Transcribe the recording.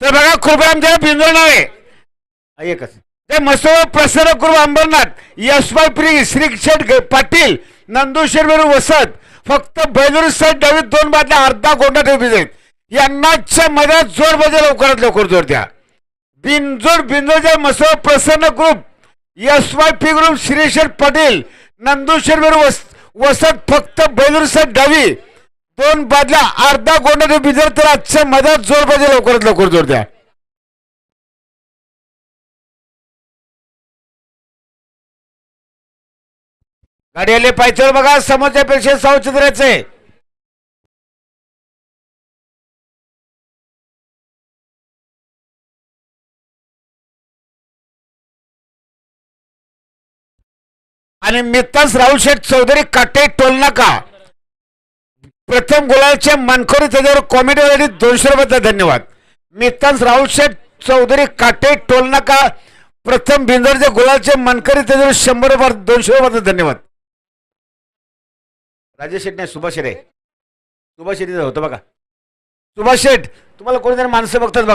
तर बघा कृपया आमच्या बिंदू नावे एकच. ते मसो प्रसन्न ग्रुप अंबरनाथ यशबाई प्री श्री शेठ पाटील नंदू वसत फक्त बैलूर साईड डावीत दोन बादल्या अर्धा गोंडा ठेवली जाईल यांनाच्या मध्यात जोर बजे लवकरात लवकर जोर द्या. बिनजोड बिंदोच्या मसो प्रसन्न ग्रुप यशवाय पी ग्रुप श्रीशेठ पाटील नंदू वस वसत फक्त बैलूर साईड डावी. दोन बादल्या अर्धा गोंडा ठेवी तर आजच्या मध्यात जोड पाहिजे लवकरात लवकर जोर द्या. गाडी आले पायथ्यावर बघा समोरच्या पेक्षा सावचित राहायचंय आणि मित्तास राहुल शेठ चौधरी काटे टोल नाका. प्रथम गुलालचे मनखोरी त्याच्यावर कॉमेडीवाली दोनशे रुपयाचा धन्यवाद. मित्तास राहुल शेठ चौधरी काटे टोल नाका प्रथम बिंदरच्या गुलालचे मानकरी त्याच्यावर शंभर रुपये दोनशे रुपयाचा धन्यवाद. राजेश शेठ नाही सुभाष रे सुभाष शेठ होतं बघा. सुभाष शेठ तुम्हाला कोणीतरी माणसं बघतात बघा.